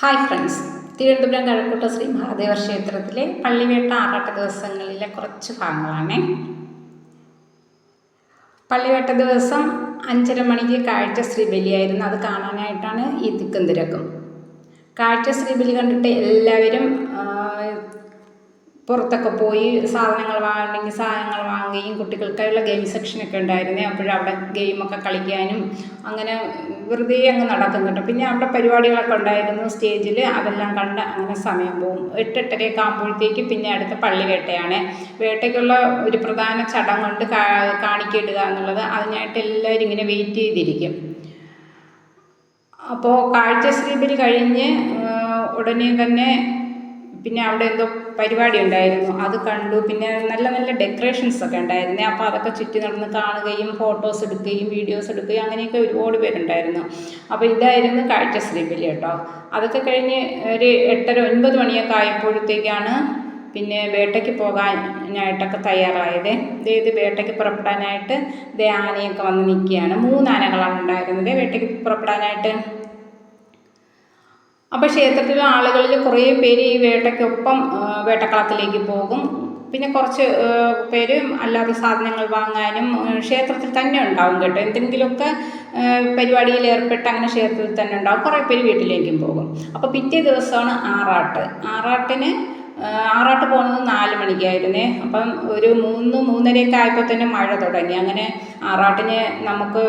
Hi friends Thiruvananthapuram Kazhakoottam Sree Mahadeva ക്ഷേത്രത്തിലെ പള്ളിവേട്ട ആറാട്ട ദിവസങ്ങളിലെ കുറച്ച് ഭാഗങ്ങളാണ്. പള്ളിവേട്ട ദിവസം അഞ്ചര മണിക്ക് കാഴ്ച ശ്രീബലിയായിരുന്നു അത് കാണാനായിട്ടാണ് ഈ തിക്കും തിരക്കും കാഴ്ച ശ്രീബലി കണ്ടിട്ട് എല്ലാവരും പുറത്തൊക്കെ പോയി സാധനങ്ങൾ വാങ്ങണമെങ്കിൽ സാധനങ്ങൾ വാങ്ങുകയും കുട്ടികൾക്കായുള്ള ഗെയിം സെക്ഷനൊക്കെ ഉണ്ടായിരുന്നേ. അപ്പോഴവിടെ ഗെയിമൊക്കെ കളിക്കാനും അങ്ങനെ വെറുതെ അങ്ങ് നടക്കുന്നുണ്ട് പിന്നെ അവിടെ പരിപാടികളൊക്കെ ഉണ്ടായിരുന്നു സ്റ്റേജിൽ അതെല്ലാം കണ്ട് അങ്ങനെ സമയം പോകും. എട്ടെട്ടരയൊക്കെ ആകുമ്പോഴത്തേക്ക് പിന്നെ അടുത്ത പള്ളി വേട്ടയാണ് വേട്ടയ്ക്കുള്ള ഒരു പ്രധാന ചടങ്ങുണ്ട് കാണിക്കിടുക എന്നുള്ളത് അതിനായിട്ട് എല്ലാവരും ഇങ്ങനെ വെയിറ്റ് ചെയ്തിരിക്കും. അപ്പോൾ കാഴ്ച ശ്രീബലി കഴിഞ്ഞ് ഉടനെ തന്നെ പിന്നെ അവിടെ എന്തോ പരിപാടി ഉണ്ടായിരുന്നു. അത് കണ്ടു. പിന്നെ നല്ല നല്ല ഡെക്കറേഷൻസ് ഒക്കെ ഉണ്ടായിരുന്നേ. അപ്പോൾ അതൊക്കെ ചുറ്റി നടന്ന് കാണുകയും ഫോട്ടോസ് എടുക്കുകയും വീഡിയോസ് എടുക്കുകയും അങ്ങനെയൊക്കെ ഒരുപാട് പേരുണ്ടായിരുന്നു. അപ്പോൾ ഇതായിരുന്നു കാഴ്ച ശ്രീബലി കേട്ടോ. അതൊക്കെ കഴിഞ്ഞ് ഒരു എട്ടര ഒൻപത് മണിയൊക്കെ ആയപ്പോഴത്തേക്കാണ് പിന്നെ വേട്ടയ്ക്ക് പോകാനായിട്ടൊക്കെ തയ്യാറായത്. ഇത് വേട്ടയ്ക്ക് പുറപ്പെടാനായിട്ട് ദേ ആനയൊക്കെ വന്ന് നിൽക്കുകയാണ്. മൂന്ന് ആനകളാണ് ഉണ്ടായിരുന്നത്. വേട്ടയ്ക്ക് പുറപ്പെടാനായിട്ട് അപ്പോൾ ക്ഷേത്രത്തിലെ ആളുകളിൽ കുറേ പേര് ഈ വേട്ടയ്ക്കൊപ്പം വേട്ടക്കളത്തിലേക്ക് പോകും. പിന്നെ കുറച്ച് പേര് അല്ലാതെ സാധനങ്ങൾ വാങ്ങാനും ക്ഷേത്രത്തിൽ തന്നെ ഉണ്ടാവും കേട്ടോ. എന്തെങ്കിലുമൊക്കെ പരിപാടിയിൽ ഏർപ്പെട്ട് അങ്ങനെ ക്ഷേത്രത്തിൽ തന്നെ ഉണ്ടാവും. കുറേ പേര് വീട്ടിലേക്കും പോകും. അപ്പോൾ പിറ്റേ ദിവസമാണ് ആറാട്ട്. ആറാട്ടിന് ആറാട്ട് പോകുന്നത് നാല് മണിക്കായിരുന്നേ. അപ്പം ഒരു മൂന്ന് മൂന്നരയൊക്കെ ആയപ്പോൾ തന്നെ മഴ തുടങ്ങി. അങ്ങനെ ആറാട്ടിന് നമുക്ക്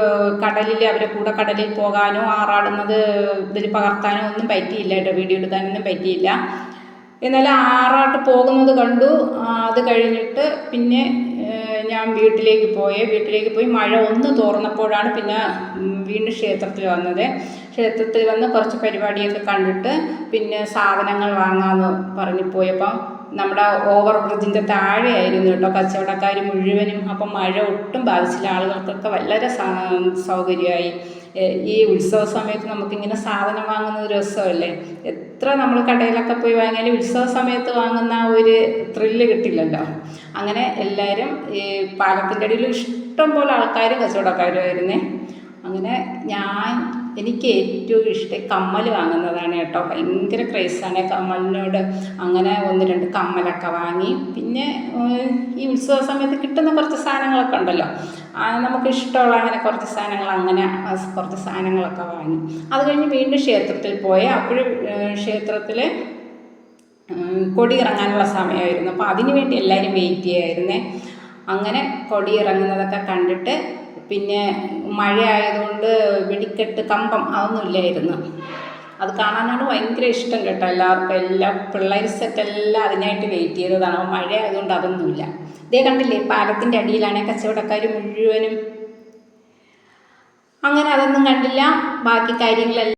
കടലിൽ അവരെ കൂടെ കടലിൽ പോകാനോ ആറാടുന്നത് ഇതിൽ പകർത്താനോ ഒന്നും പറ്റിയില്ല കേട്ടോ. വീഡിയോ എടുക്കാനൊന്നും പറ്റിയില്ല. എന്നാൽ ആറാട്ട് പോകുന്നത് കണ്ടു. അത് കഴിഞ്ഞിട്ട് പിന്നെ ഞാൻ വീട്ടിലേക്ക് പോയി. വീട്ടിലേക്ക് പോയി. മഴ ഒന്ന് തോർന്നപ്പോഴാണ് പിന്നെ വീണ്ടും ക്ഷേത്രത്തിൽ വന്നത്. ക്ഷേത്രത്തിൽ വന്ന് കുറച്ച് പരിപാടിയൊക്കെ കണ്ടിട്ട് പിന്നെ സാധനങ്ങൾ വാങ്ങാമെന്ന് പറഞ്ഞു പോയപ്പോൾ നമ്മുടെ ഓവർ ബ്രിഡ്ജിന്റെ താഴെയായിരുന്നു കേട്ടോ കച്ചവടക്കാർ മുഴുവനും. അപ്പം മഴ ഒട്ടും ബാധിച്ചില്ല. ആളുകൾക്കൊക്കെ വളരെ സൗകര്യമായി. ഈ ഉത്സവ സമയത്ത് നമുക്കിങ്ങനെ സാധനം വാങ്ങുന്ന ഒരു രസമല്ലേ? എത്ര നമ്മൾ കടയിലൊക്കെ പോയി വാങ്ങിയാലും ഉത്സവ സമയത്ത് വാങ്ങുന്ന ആ ഒരു ത്രില്ല് കിട്ടില്ലല്ലോ. അങ്ങനെ എല്ലാവരും ഈ പാലത്തിന്റെ അടിയിൽ ഇഷ്ടം പോലെ ആൾക്കാരും കച്ചവടക്കാരുമായിരുന്നേ അങ്ങനെ ഞാൻ എനിക്ക് ഏറ്റവും ഇഷ്ടം കമ്മൽ വാങ്ങുന്നതാണ് കേട്ടോ. ഭയങ്കര ക്രേസാണ് കമ്മലിനോട് അങ്ങനെ ഒന്ന് രണ്ട് കമ്മലൊക്കെ വാങ്ങി. പിന്നെ ഈ ഉത്സവ സമയത്ത് കിട്ടുന്ന കുറച്ച് സാധനങ്ങളൊക്കെ ഉണ്ടല്ലോ. നമുക്ക് ഇഷ്ടമുള്ള അങ്ങനെ കുറച്ച് സാധനങ്ങൾ അങ്ങനെ കുറച്ച് സാധനങ്ങളൊക്കെ വാങ്ങി. അത് കഴിഞ്ഞ് വീണ്ടും ക്ഷേത്രത്തിൽ പോയി. അപ്പോഴും ക്ഷേത്രത്തിൽ കൊടി ഇറങ്ങാനുള്ള സമയമായിരുന്നു. അപ്പോൾ അതിന് വേണ്ടി എല്ലാവരും വെയിറ്റ് ചെയ്യായിരുന്നേ അങ്ങനെ കൊടി ഇറങ്ങുന്നതൊക്കെ കണ്ടിട്ട് പിന്നെ മഴയായതുകൊണ്ട് വെടിക്കെട്ട് കമ്പം അതൊന്നും ഇല്ലായിരുന്നു. അത് കാണാനാണ് ഭയങ്കര ഇഷ്ടം കേട്ടോ എല്ലാവർക്കും. എല്ലാ പിള്ളേർ സെറ്റ് എല്ലാം അതിനായിട്ട് വെയിറ്റ് ചെയ്തതാണ്. മഴ ആയതുകൊണ്ട് അതൊന്നുമില്ല. ഇതേ കണ്ടില്ലേ പാലത്തിന്റെ അടിയിലാണ് കച്ചവടക്കാർ മുഴുവനും. അങ്ങനെ അതൊന്നും കണ്ടില്ല. ബാക്കി കാര്യങ്ങളെല്ലാം